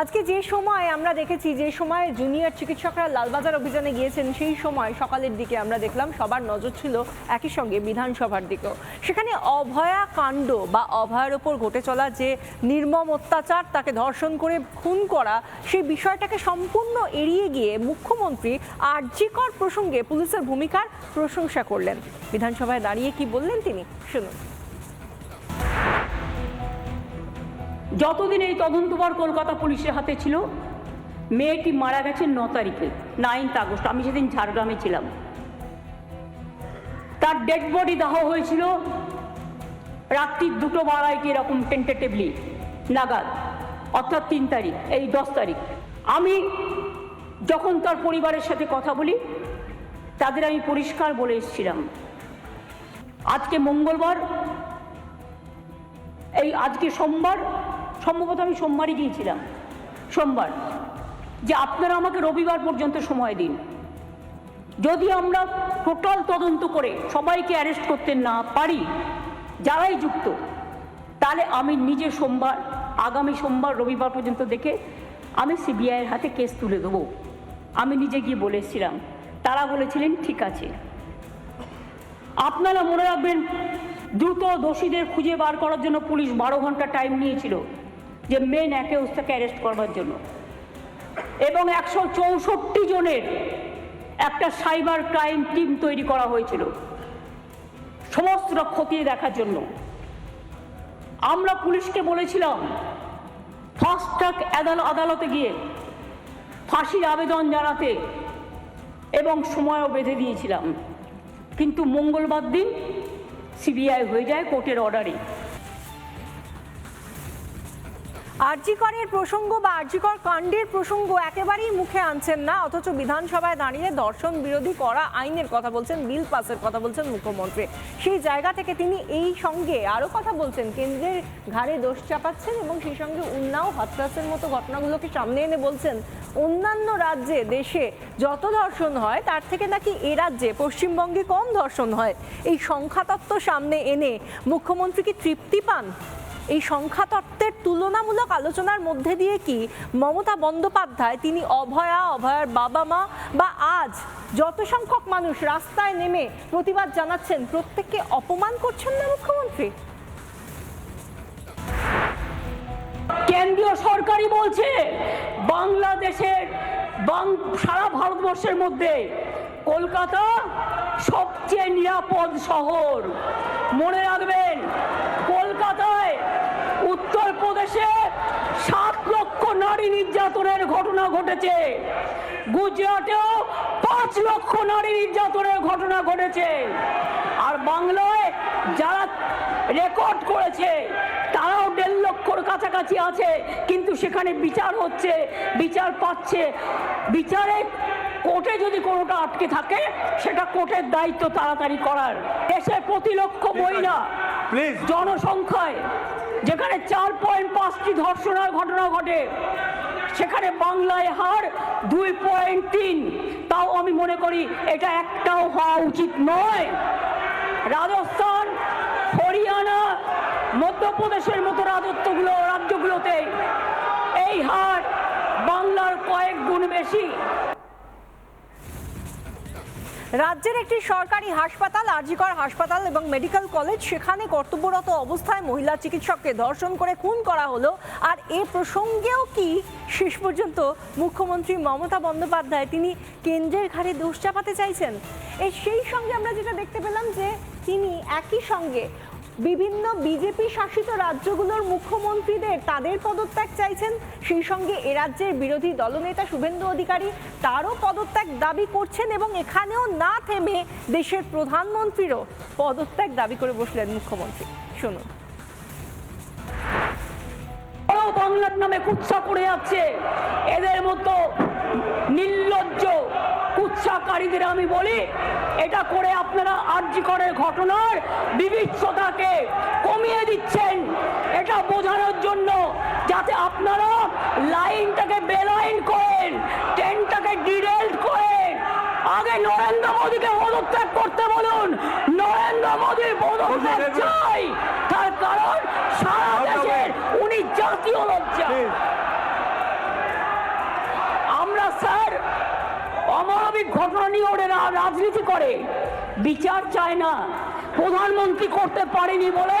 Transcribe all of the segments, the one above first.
আজকে যে সময় আমরা দেখেছি, যে সময় জুনিয়র চিকিৎসকরা লালবাজার অভিযানে গিয়েছেন, সেই সময় সকালের দিকে আমরা দেখলাম সবার নজর ছিল একই সঙ্গে বিধানসভার দিকেও। সেখানে অভয়া কাণ্ড বা অভয়ার ওপর ঘটে চলা যে নির্মম অত্যাচার, তাকে ধর্ষণ করে খুন করা, সেই বিষয়টাকে সম্পূর্ণ এড়িয়ে গিয়ে মুখ্যমন্ত্রী আর্যিকর প্রসঙ্গে পুলিশের ভূমিকার প্রশংসা করলেন। বিধানসভায় দাঁড়িয়ে কি বললেন তিনি? শুনুন। যতদিন এই তদন্তবার কলকাতা পুলিশের হাতে ছিল, মেয়েটি মারা গেছে ন তারিখে নাইন্থ আগস্ট, আমি সেদিন ঝাড়গ্রামে ছিলাম। তার ডেড বডি দাহ হয়েছিল রাত্রি দুটো বাড়াইটি এরকম টেন্টেটিভলি নাগাদ, অর্থাৎ তিন তারিখ, এই দশ তারিখ। আমি যখন তার পরিবারের সাথে কথা বলি, তাদের আমি পরিষ্কার বলে এসেছিলাম। আজকে মঙ্গলবার, এই আজকে সোমবার সম্ভবত আমি সোমবারই গিয়েছিলাম। সোমবার। যে আপনারা আমাকে রবিবার পর্যন্ত সময় দিন। যদি আমরা টোটাল তদন্ত করে সবাইকে অ্যারেস্ট করতে না পারি, যারাই যুক্ত, তাহলে আমি নিজে সোমবার, আগামী সোমবার, রবিবার পর্যন্ত দেখে আমি সিবিআইয়ের হাতে কেস তুলে দেবো। আমি নিজে গিয়ে বলে এসেছিলাম। তারা বলেছিলেন, ঠিক আছে। আপনারা মনে রাখবেন, দ্রুত দোষীদের খুঁজে বার করার জন্য পুলিশ বারো ঘণ্টা টাইম নিয়েছিল। যে মেন একে ওস্তাকে অ্যারেস্ট করবার জন্য। এবং একশো চৌষট্টি জনের একটা সাইবার ক্রাইম টিম তৈরি করা হয়েছিল। সমস্ত খতিয়ে দেখার জন্য। আমরা পুলিশকে বলেছিলাম ফাস্ট ট্র্যাক আদালতে গিয়ে ফাঁসির আবেদন জানাতে এবং সময়ও বেঁধে দিয়েছিলাম। কিন্তু মঙ্গলবার দিন সিবিআই হয়ে যায় কোর্টের অর্ডারে আরজিকরের প্রসঙ্গ বা আরজিকর কাণ্ডের প্রসঙ্গ একেবারেই মুখে আনছেন না, অথচ বিধানসভায় দাঁড়িয়ে দর্শন বিরোধী করা আইনের কথা বলছেন, বিল পাসের কথা বলছেন মুখ্যমন্ত্রী। সেই জায়গা থেকে তিনি এই সঙ্গে আরও কথা বলছেন, কেন্দ্রের ঘাড়ে দোষ চাপাচ্ছেন এবং সেই সঙ্গে উন্নাও হত্যাসের মতো ঘটনাগুলোকে সামনে এনে বলছেন। অন্যান্য রাজ্যে দেশে যত ধর্ষণ হয়, তার থেকে নাকি এ রাজ্যে পশ্চিমবঙ্গে কম ধর্ষণ হয়। এই সংখ্যাতত্ত্ব সামনে এনে মুখ্যমন্ত্রী কি তৃপ্তি পান? এই সংখ্যা তত্ত্বের তুলনামূলক আলোচনার মধ্যে দিয়ে কি মমতা বন্দ্যোপাধ্যায় তিনি অভয়া, অভয়ার বাবা মা বা আজ যত সংখ্যক মানুষ রাস্তায় নেমে প্রতিবাদ জানাচ্ছেন, প্রত্যেককে অপমান করছেন না মুখ্যমন্ত্রী? কেন্দ্রীয় সরকারই বলছে, বাংলাদেশের সারা ভারতবর্ষের মধ্যে কলকাতা সবচেয়ে নিরাপদ শহর। মনে রাখবেন উত্তরপ্রদেশে সাত লক্ষ নারী নির্যাতনের ঘটনা ঘটেছে। গুজরাটেও পাঁচ লক্ষ নারী নির্যাতনের ঘটনা ঘটেছে। আর বাংলায় যারা রেকর্ড করেছে তারাও দেড় লক্ষর কাছাকাছি আছে। কিন্তু সেখানে বিচার হচ্ছে বিচার পাচ্ছে। বিচারে কোর্টে যদি কোনোটা আটকে থাকে সেটা কোর্টের দায়িত্ব তাড়াতাড়ি করার। দেশে প্রতি লক্ষ মহিলা Please. জনসংখ্যায় যেখানে চার পয়েন্ট পাঁচটি ধর্ষণের ঘটনা ঘটে, সেখানে বাংলায় হার দুই পয়েন্ট তিন। তাও আমি মনে করি এটা একটাও হওয়া উচিত নয়। রাজস্থান, হরিয়ানা, মধ্যপ্রদেশের মতো রাজত্বগুলো, রাজ্যগুলোতে এই হার বাংলার কয়েক গুণ বেশি। রাজ্যের একটি সরকারি হাসপাতাল, আরজিকর হাসপাতাল এবং মেডিকেল কলেজ, সেখানে কর্তব্যরত অবস্থায় মহিলা চিকিৎসককে ধর্ষণ করে খুন করা হলো। আর এ প্রসঙ্গেও কি? শেষ পর্যন্ত মুখ্যমন্ত্রী মমতা বন্দ্যোপাধ্যায় তিনি কেন্দ্রের ঘাড়ে দোষ চাপাতে চাইছেন। এই সেই সঙ্গে আমরা যেটা দেখতে পেলাম যে তিনি একই সঙ্গে বিভিন্ন বিজেপি শাসিত রাজ্যগুলোর মুখ্যমন্ত্রীদের তাদের পদত্যাগ চাইছেন। সেই সঙ্গে এ রাজ্যের বিরোধী দলনেতা শুভেন্দু অধিকারী তারও পদত্যাগ দাবি করছেন এবং এখানেও না থেমে দেশের প্রধানমন্ত্রীরও পদত্যাগ দাবি করে বসলেন মুখ্যমন্ত্রী। শুনুন। বাংলার নামে কুৎসা করে যাচ্ছে। এদের মতো নির্লজ্জ কুৎসাকারীদের আমি বলি এটা করে আপনারা আর্যিকরের ঘটনার বিবিচ্ছতাকে কমিয়ে দিচ্ছেন। এটা বোঝানোর জন্য যাতে আপনারা লাইনটাকে বেলাইন করেন ট্রেনটাকে ডিরেল্ট করেন। আগে নরেন্দ্র মোদীকে পদত্যাগ করতে বলুন নরেন্দ্র মোদীর পদত্যাগ চাই। তার কারণ সারা দেশের উনি জাতীয় লজ্জা। অস্বাভাবিক ঘটনা নিয়ে ওরা রাজনীতি করে। বিচার চায় না। প্রধানমন্ত্রী করতে পারেনি বলে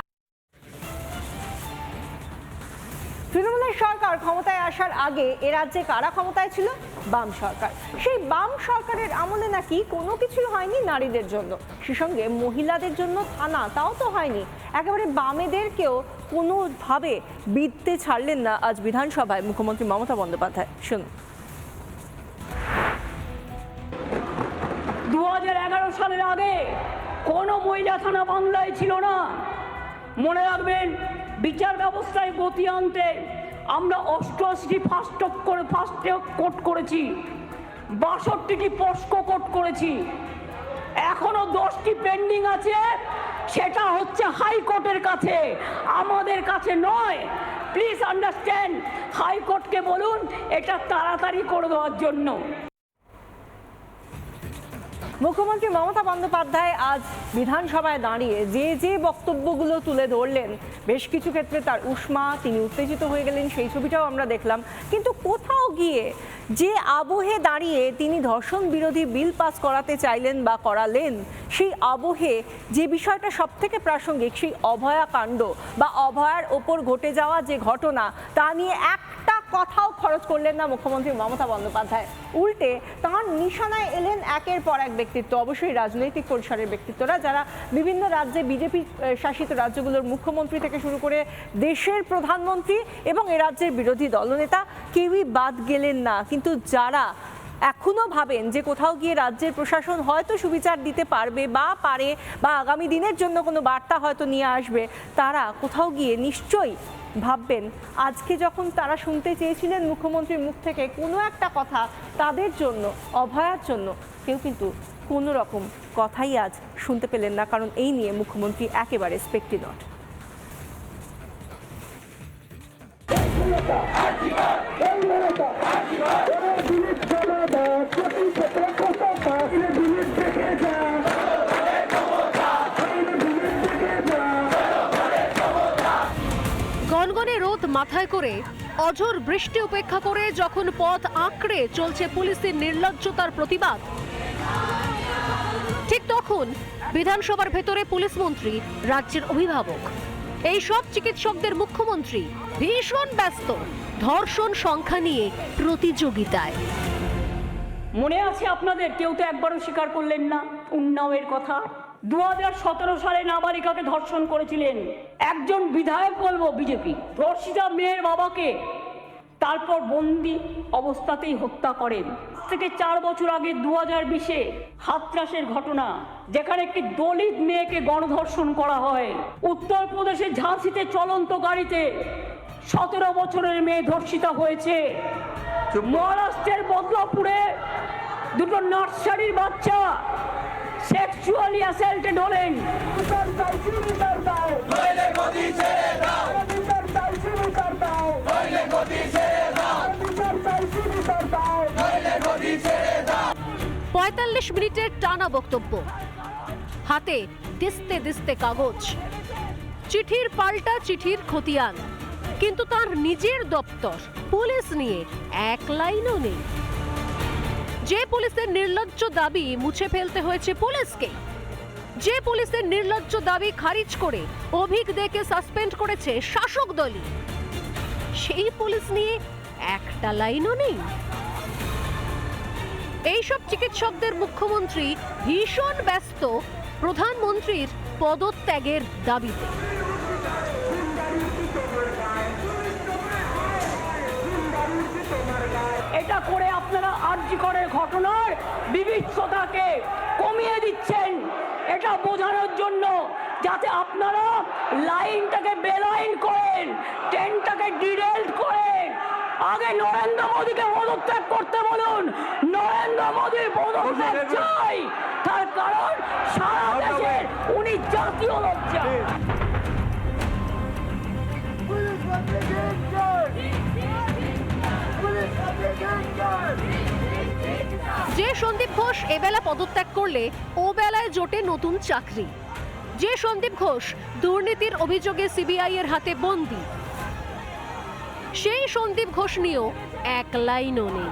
ক্ষমতায় আসার আগে এ রাজ্যে কারা ক্ষমতায় ছিল? বাম সরকার। সেই বাম সরকারের আমলে নাকি কোনো কিছুই হয়নি নারীদের জন্য। সে সঙ্গে মহিলাদের জন্য থানা, তাও তো হয়নি। একেবারে বামেদেরকেও কোনোভাবে বিদ্যে ছাড়লেন না আজ বিধানসভায় মুখ্যমন্ত্রী মমতা বন্দ্যোপাধ্যায়। শুনুন। দু সালের আগে কোনো মহিলা থানা বাংলায় ছিল না। মনে রাখবেন, বিচার ব্যবস্থায় গতি আনতে আমরা অষ্টআশিটি ফাস্টক করে ফার্স্ট কোট করেছি। বাষট্টিটি পস্কো কোট করেছি। এখনও দশটি পেন্ডিং আছে, সেটা হচ্ছে হাইকোর্টের কাছে, আমাদের কাছে নয়। প্লিজ আন্ডারস্ট্যান্ড হাইকোর্টকে বলুন, এটা তাড়াতাড়ি করে দেওয়ার জন্য। মুখ্যমন্ত্রী মমতা বন্দ্যোপাধ্যায় আজ বিধানসভায় দাঁড়িয়ে যে যে বক্তব্যগুলো তুলে ধরলেন, বেশ কিছু ক্ষেত্রে তার উষ্মা, তিনি উত্তেজিত হয়ে গেলেন, সেই ছবিটাও আমরা দেখলাম। কিন্তু কোথাও গিয়ে যে আবহে দাঁড়িয়ে তিনি ধর্ষণ বিরোধী বিল পাস করাতে চাইলেন বা করালেন, সেই আবহে যে বিষয়টা সব থেকে প্রাসঙ্গিক, সেই অভয়া কাণ্ড বা অভয়ার ওপর ঘটে যাওয়া যে ঘটনা, তা নিয়ে একটা কথাও খরচ করলেন না মুখ্যমন্ত্রী মমতা বন্দ্যোপাধ্যায়। উল্টে তাঁর নিশানায় এলেন একের পর এক ব্যক্তিত্ব। অবশ্যই রাজনৈতিক পরিসরের ব্যক্তিত্বরা যারা বিভিন্ন রাজ্যে বিজেপি শাসিত রাজ্যগুলোর মুখ্যমন্ত্রী থেকে শুরু করে দেশের প্রধানমন্ত্রী এবং এ রাজ্যের বিরোধী দলনেতা কেউই বাদ গেলেন না। কিন্তু যারা এখনও ভাবেন যে কোথাও গিয়ে রাজ্যের প্রশাসন হয়তো সুবিচার দিতে পারবে বা পারে বা আগামী দিনের জন্য কোনো বার্তা হয়তো নিয়ে আসবে, তারা কোথাও গিয়ে নিশ্চয়ই ভাববেন, আজকে যখন তারা শুনতে চেয়েছিলেন মুখ্যমন্ত্রীর মুখ থেকে কোনো একটা কথা তাদের জন্য, অভয়ার জন্য, কেউ কিন্তু কোনো রকম কথাই আজ শুনতে পেলেন না, কারণ এই নিয়ে মুখ্যমন্ত্রী একেবারে স্পেক্টি নট গনগনে মাথায় করে অঝোর বৃষ্টি উপেক্ষা করে যখন পথ আঁকড়ে চলছে পুলিশের নির্লজ্জতার প্রতিবাদ। ঠিক তখন বিধানসভার ভেতরে পুলিশ মন্ত্রী, রাজ্যের অভিভাবক, এই সব চিকিৎসকদের মুখ্যমন্ত্রী ভীষণ ব্যস্ত, ধর্ষণ সংখ্যা নিয়ে প্রতিযোগিতায়। মনে আছে আপনাদের? কেউ তো একবারও স্বীকার করলেন না। উন্নাওয়ের কথা। দু সতেরো সালে নাবালিকাকে ধর্ষণ করেছিলেন। একজন বিধায়ক বলব বিজেপি ধর্ষিতা মেয়ের বাবাকে। তারপর বন্দি অবস্থাতেই হত্যা করেন। থেকে চার বছর আগে দু হাজার বিশে হাতরাসের ঘটনা যেখানে একটি দলিত মেয়েকে গণধর্ষণ করা হয়। উত্তরপ্রদেশের ঝাঁসিতে চলন্ত গাড়িতে সতেরো বছরের মেয়ে ধর্ষিতা হয়েছে। মহারাষ্ট্রের বদলাপুরে দুটো নার্সারির বাচ্চা সেক্সুয়ালি অ্যাসাল্টেড হলেন পঁয়তাল্লিশ মিনিটের টানা বক্তব্য। হাতে দিস্তে দিস্তে কাগজ। চিঠির পাল্টা চিঠির খতিয়ান। কিন্তু তার নিজের দপ্তর, পুলিশ নিয়ে এক লাইনও নেই। যে পুলিশের নির্লজ্জ দাবি মুছে ফেলতে হয়েছে পুলিশকে। যে পুলিশের নির্লজ্জ দাবি খারিজ করে অভিক দেকে সাসপেন্ড করেছে শাসক দলই। সেই পুলিশ নিয়ে একটা লাইনও নেই। এইসব চিকিৎসকদের মুখ্যমন্ত্রী ভীষণ ব্যস্ত প্রধানমন্ত্রীর পদত্যাগের দাবিতে। এটা করে আপনারা আর্যিকরের ঘটনার বিভৎসতাকে কমিয়ে দিচ্ছেন। এটা বোঝানোর জন্য যাতে আপনারা লাইনটাকে বেলাইন করেন ট্রেনটাকে ডিরেল্ট করেন। আগে নরেন্দ্র মোদীকে পদত্যাগ করতে বলুন। নরেন্দ্র মোদীর পদত্যাগ চাই। তার কারণ সারা দেশের উনি জাতীয় লজ্জা। যে সন্দীপ ঘোষ এবেলা পদত্যাগ করলে, ও বেলায় জোটে নতুন চাকরি। যে সন্দীপ ঘোষ দুর্নীতির অভিযোগে সিবিআই এর হাতে বন্দি। সেই সন্দীপ ঘোষ নিয়েও এক লাইনও নেই।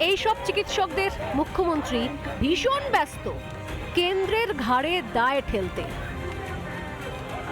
এইসব চিকিৎসকদের মুখ্যমন্ত্রী ভীষণ ব্যস্ত। কেন্দ্রের ঘাড়ে দায় ঠেলতে।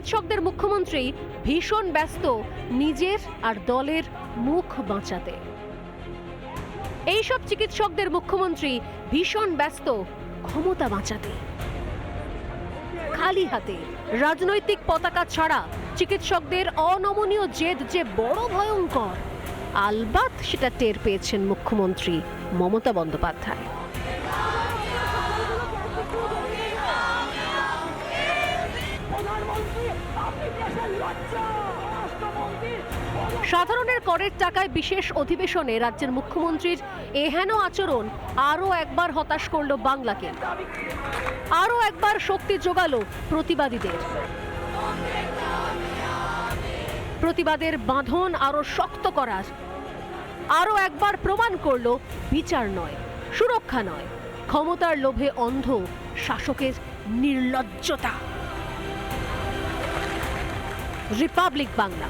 চিকিৎসকদের মুখ্যমন্ত্রী ভীষণ ব্যস্ত নিজের আর দলের মুখ বাঁচাতে। এইসব চিকিৎসকদের মুখ্যমন্ত্রী ভীষণ ব্যস্ত ক্ষমতা বাঁচাতে। খালি হাতে রাজনৈতিক পতাকা ছাড়া চিকিৎসকদের অনমনীয় জেদ যে বড় ভয়ঙ্কর, আলবাত সেটা টের পেয়েছেন মুখ্যমন্ত্রী মমতা বন্দ্যোপাধ্যায়। সাধারণের করের টাকায় বিশেষ অধিবেশনে রাজ্যের মুখ্যমন্ত্রীর এহেন আচরণ আরও একবার হতাশ করল বাংলাকে। আরও একবার শক্তি যোগালো প্রতিবাদীদের। প্রতিবাদের বাঁধন আরও শক্ত করার। আরও একবার প্রমাণ করল বিচার নয়, সুরক্ষা নয়, ক্ষমতার লোভে অন্ধ শাসকের নির্লজ্জতা। রিপাবলিক বাংলা।